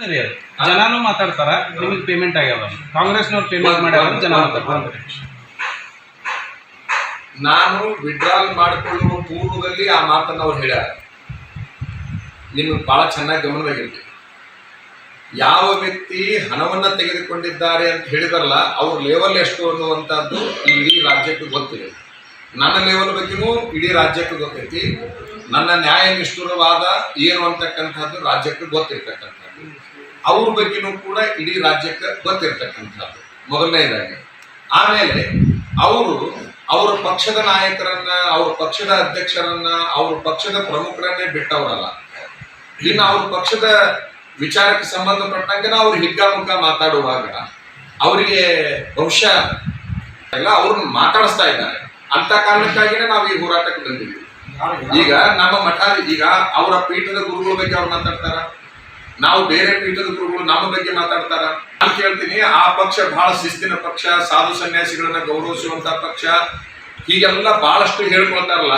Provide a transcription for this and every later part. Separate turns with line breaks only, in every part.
ಜನಾನು ಮಾತಾಡ್ತಾರ ನಿಮಗೆ ಪೇಮೆಂಟ್ ಆಗ್ಯಾವ ಕಾಂಗ್ರೆಸ್ನವ್ರು ಪೇಮೆಂಟ್ ಮಾಡ್ಯಾವ ಜನ ಮಾತಾಡ್ತಾರೆ.
ನಾನು ವಿಡ್ರಾಲ್ ಮಾಡಿಕೊಳ್ಳುವ ಪೂರ್ವದಲ್ಲಿ ಆ ಮಾತನ್ನು ಅವ್ರು ಹೇಳ್ಯಾರ. ನಿಮ್ಗೆ ಬಹಳ ಚೆನ್ನಾಗಿ ಗಮನವಾಗಿರ್ತೀವಿ ಯಾವ ವ್ಯಕ್ತಿ ಹಣವನ್ನ ತೆಗೆದುಕೊಂಡಿದ್ದಾರೆ ಅಂತ ಹೇಳಿದಾರಲ್ಲ ಅವ್ರ ಲೆವೆಲ್ ಎಷ್ಟು ಅನ್ನುವಂಥದ್ದು ಈ ಇಡೀ ರಾಜ್ಯಕ್ಕೆ ಗೊತ್ತಿದೆ. ನನ್ನ ಲೆವೆಲ್ ಬಗ್ಗೆನೂ ಇಡೀ ರಾಜ್ಯಕ್ಕೆ ಗೊತ್ತೈತಿ. ನನ್ನ ನ್ಯಾಯ ನಿಷ್ಠುರವಾದ ಏನು ಅಂತಕ್ಕಂಥದ್ದು ರಾಜ್ಯಕ್ಕೆ ಗೊತ್ತಿರ್ತಕ್ಕಂಥದ್ದು. ಅವ್ರ ಬಗ್ಗೆನೂ ಕೂಡ ಇಡೀ ರಾಜ್ಯಕ್ಕೆ ಗೊತ್ತಿರ್ತಕ್ಕಂಥದ್ದು ಮೊದಲನೇದಾಗಿ. ಆಮೇಲೆ ಅವರು ಅವರ ಪಕ್ಷದ ನಾಯಕರನ್ನ, ಅವ್ರ ಪಕ್ಷದ ಅಧ್ಯಕ್ಷರನ್ನ, ಅವ್ರ ಪಕ್ಷದ ಪ್ರಮುಖರನ್ನೇ ಬಿಟ್ಟವರಲ್ಲ. ಇನ್ನು ಅವ್ರ ಪಕ್ಷದ ವಿಚಾರಕ್ಕೆ ಸಂಬಂಧಪಟ್ಟಂಗೆ ಅವ್ರು ಹಿಗ್ಗಾಮುಗ್ಗ ಮಾತಾಡುವಾಗ ಅವರಿಗೆ ಬಹುಶಃ ಎಲ್ಲ ಅವ್ರನ್ನ ಮಾತಾಡಿಸ್ತಾ ಇದ್ದಾರೆ. ಅಂತ ಕಾರಣಕ್ಕಾಗಿನೇ ನಾವು ಈ ಹೋರಾಟಕ್ಕೆ ಬಂದಿದ್ವಿ ಈಗ ನಮ್ಮ ಮಠ, ಈಗ ಅವರ ಪೀಠದ ಗುರುಗಳ ಬಗ್ಗೆ ಅವ್ರು ಮಾತಾಡ್ತಾರ? ನಾವು ಬೇರೆ ಪೀಠದ ಗುರುಗಳು ನಮ್ಮ ಬಗ್ಗೆ ಮಾತಾಡ್ತಾರ? ನಾನು ಕೇಳ್ತೀನಿ, ಆ ಪಕ್ಷ ಬಹಳ ಶಿಸ್ತಿನ ಪಕ್ಷ, ಸಾಧು ಸನ್ಯಾಸಿಗಳನ್ನ ಗೌರವಿಸುವಂತ ಪಕ್ಷ. ಹೀಗೆಲ್ಲ ಬಹಳಷ್ಟು ಹೇಳ್ಕೊಳ್ತಾರಲ್ಲ,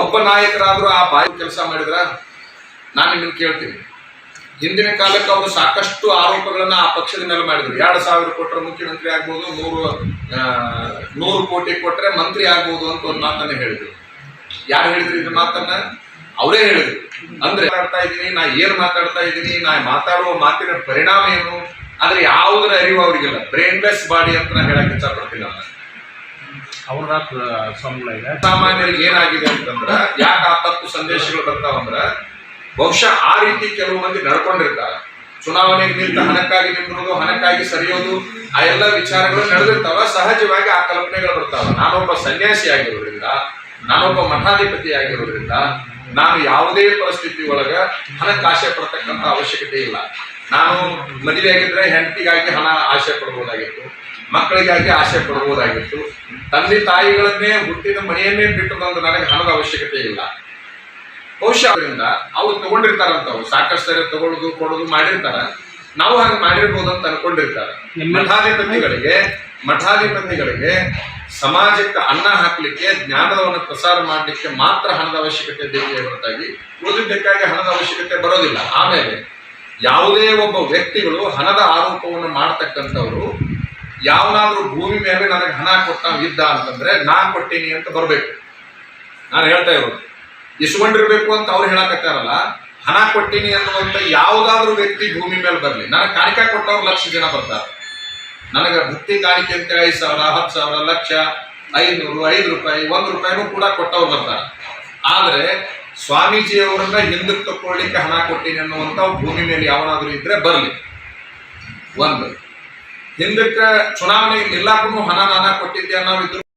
ಒಬ್ಬ ನಾಯಕರಾದ್ರೂ ಆ ಬಾಯಿ ಕೆಲಸ ಮಾಡಿದ್ರ? ನಾನು ನಿಮ್ಗೆ ಕೇಳ್ತೀನಿ. ಹಿಂದಿನ ಕಾಲಕ್ಕೆ ಅವರು ಸಾಕಷ್ಟು ಆರೋಪಗಳನ್ನ ಆ ಪಕ್ಷದ ಮೇಲೆ ಮಾಡಿದ್ರು. ಎರಡು ಸಾವಿರ ಕೊಟ್ಟರೆ ಮುಖ್ಯಮಂತ್ರಿ ಆಗ್ಬೋದು ನೂರು ನೂರು ಕೋಟಿ ಕೊಟ್ಟರೆ ಮಂತ್ರಿ ಆಗ್ಬೋದು ಅಂತ ಒಂದು ಮಾತನ್ನ ಹೇಳಿದ್ರು. ಯಾರು ಹೇಳಿದ್ರು ಇದ್ರ ಮಾತನ್ನ? ಅವರೇ ಹೇಳಿದ್ರು. ಅಂದ್ರೆ ಮಾತಾಡ್ತಾ ಇದ್ದೀನಿ ನಾ ಏನ್ ಮಾತಾಡ್ತಾ ಇದ್ದೀನಿ ನಾ ಮಾತಾಡುವ ಮಾತಿನ ಪರಿಣಾಮ ಏನು? ಆದ್ರೆ ಯಾವುದರ ಅರಿವು ಅವರಿಗಿಲ್ಲ. ಬ್ರೈನ್ಲೆಸ್ ಬಾಡಿ ಅಂತ ನಾ ಹೇಳಕ್ ಇಷ್ಟಪಡ್ತೀನಿ ನಾನು
ಅವ್ರ
ಸಾಮಾನ್ಯರಿಗೆ ಏನಾಗಿದೆ ಅಂತಂದ್ರ ಯಾಕೆ ಆ ತಪ್ಪು ಸಂದೇಶಗಳು ಬರ್ತಾವಂದ್ರ ಬಹುಶಃ ಆ ರೀತಿ ಕೆಲವು ಮಂದಿ ನಡ್ಕೊಂಡಿರ್ತಾರೆ. ಚುನಾವಣೆಗೆ ನಿಂತ ಹಣಕ್ಕಾಗಿ ನಿಂತಿರೋದು ಹಣಕ್ಕಾಗಿ ಸರಿಯೋದು ಆ ಎಲ್ಲ ವಿಚಾರಗಳು ನಡೆದಿರ್ತಾವ. ಸಹಜವಾಗಿ ಆ ಕಲ್ಪನೆಗಳು ಬರ್ತಾವ. ನಾನೊಬ್ಬ ಸನ್ಯಾಸಿ ಆಗಿರೋದ್ರಿಂದ ನಾನೊಬ್ಬ ಮಠಾಧಿಪತಿ ಆಗಿರೋದ್ರಿಂದ ನಾನು ಯಾವುದೇ ಪರಿಸ್ಥಿತಿ ಒಳಗ ಹಣಕ್ಕೆ ಆಸೆ ಪಡ್ತಕ್ಕಂಥ ಅವಶ್ಯಕತೆ ಇಲ್ಲ. ನಾನು ಮದುವೆ ಆಗಿದ್ರೆ ಹೆಂಡತಿಗಾಗಿ ಹಣ ಆಸೆ ಪಡ್ಬೋದಾಗಿತ್ತು ಮಕ್ಕಳಿಗಾಗಿ ಆಸೆ ಪಡ್ಬೋದಾಗಿತ್ತು. ತಂದೆ ತಾಯಿಗಳನ್ನೇ ಹುಟ್ಟಿದ ಮನೆಯನ್ನೇ ಬಿಟ್ಟು ಬಂದು ನನಗೆ ಹಣದ ಅವಶ್ಯಕತೆ ಇಲ್ಲ. ಬಹುಶಃ ಅವರಿಂದ ಅವ್ರು ತಗೊಂಡಿರ್ತಾರಂತವ್ರು ಸಾಕಷ್ಟು ಸರಿ ತಗೊಳ್ಳೋದು ಕೊಡೋದು ಮಾಡಿರ್ತಾರ. ನಾವು ಹಾಗೆ ಮಾಡಿರ್ಬೋದು ಅಂತ ಅನ್ಕೊಂಡಿರ್ತಾರೆ. ಮಠಾಧಿಪತಿಗಳಿಗೆ ಮಠಾಧಿಪತಿಗಳಿಗೆ ಸಮಾಜಕ್ಕೆ ಅನ್ನ ಹಾಕಲಿಕ್ಕೆ, ಜ್ಞಾನವನ್ನು ಪ್ರಸಾರ ಮಾಡಲಿಕ್ಕೆ ಮಾತ್ರ ಹಣದ ಅವಶ್ಯಕತೆ ಬೇಕೇ ಹೊರತಾಗಿ ಉಳಿದಿದ್ದಕ್ಕಾಗಿ ಹಣದ ಅವಶ್ಯಕತೆ ಬರೋದಿಲ್ಲ. ಆಮೇಲೆ ಯಾವುದೇ ಒಬ್ಬ ವ್ಯಕ್ತಿಗಳು ಹಣದ ಆರೋಪವನ್ನು ಮಾಡ್ತಕ್ಕಂಥವ್ರು, ಯಾವನಾದ್ರೂ ಭೂಮಿ ಮೇಲೆ ನನಗೆ ಹಣ ಕೊಟ್ಟ ಇದ್ದ ಅಂತಂದ್ರೆ, ನಾ ಕೊಟ್ಟೀನಿ ಅಂತ ಬರಬೇಕು. ನಾನು ಹೇಳ್ತಾ ಇರೋದು. ಇಸ್ಕೊಂಡಿರ್ಬೇಕು ಅಂತ ಅವ್ರು ಹೇಳಕತ್ತಾರಲ್ಲ, ಹಣ ಕೊಟ್ಟೀನಿ ಅನ್ನುವಂಥ ಯಾವುದಾದ್ರೂ ವ್ಯಕ್ತಿ ಭೂಮಿ ಮೇಲೆ ಬರಲಿ. ನನಗೆ ಕಾಣಿಕೆ ಕೊಟ್ಟವ್ರು ಲಕ್ಷ ಜನ ಬರ್ತಾರೆ. ನನಗೆ ಭಕ್ತಿ ಕಾಣಿಕೆ ಅಂತ ಐದು ಸಾವಿರ, ಹತ್ತು ಸಾವಿರ, ಲಕ್ಷ, ಐನೂರು, ಐದು ರೂಪಾಯಿ, ಒಂದು ರೂಪಾಯಿನೂ ಕೂಡ ಕೊಟ್ಟವ್ರು ಬರ್ತಾರೆ. ಆದರೆ ಸ್ವಾಮೀಜಿಯವರನ್ನ ಹಿಂದಕ್ಕೆ ತಕೊಳ್ಳಿಕ್ಕೆ ಹಣ ಕೊಟ್ಟಿನಿ ಅನ್ನುವಂಥ ಭೂಮಿ ಮೇಲೆ ಯಾವನಾದರೂ ಇದ್ರೆ ಬರಲಿ. ಒಂದು. ಹಿಂದಕ್ಕೆ ಚುನಾವಣೆ ನಿಲ್ಲಾಕೂ ಹಣ ನಾನು ಕೊಟ್ಟಿದ್ದೆ ಅನ್ನೋ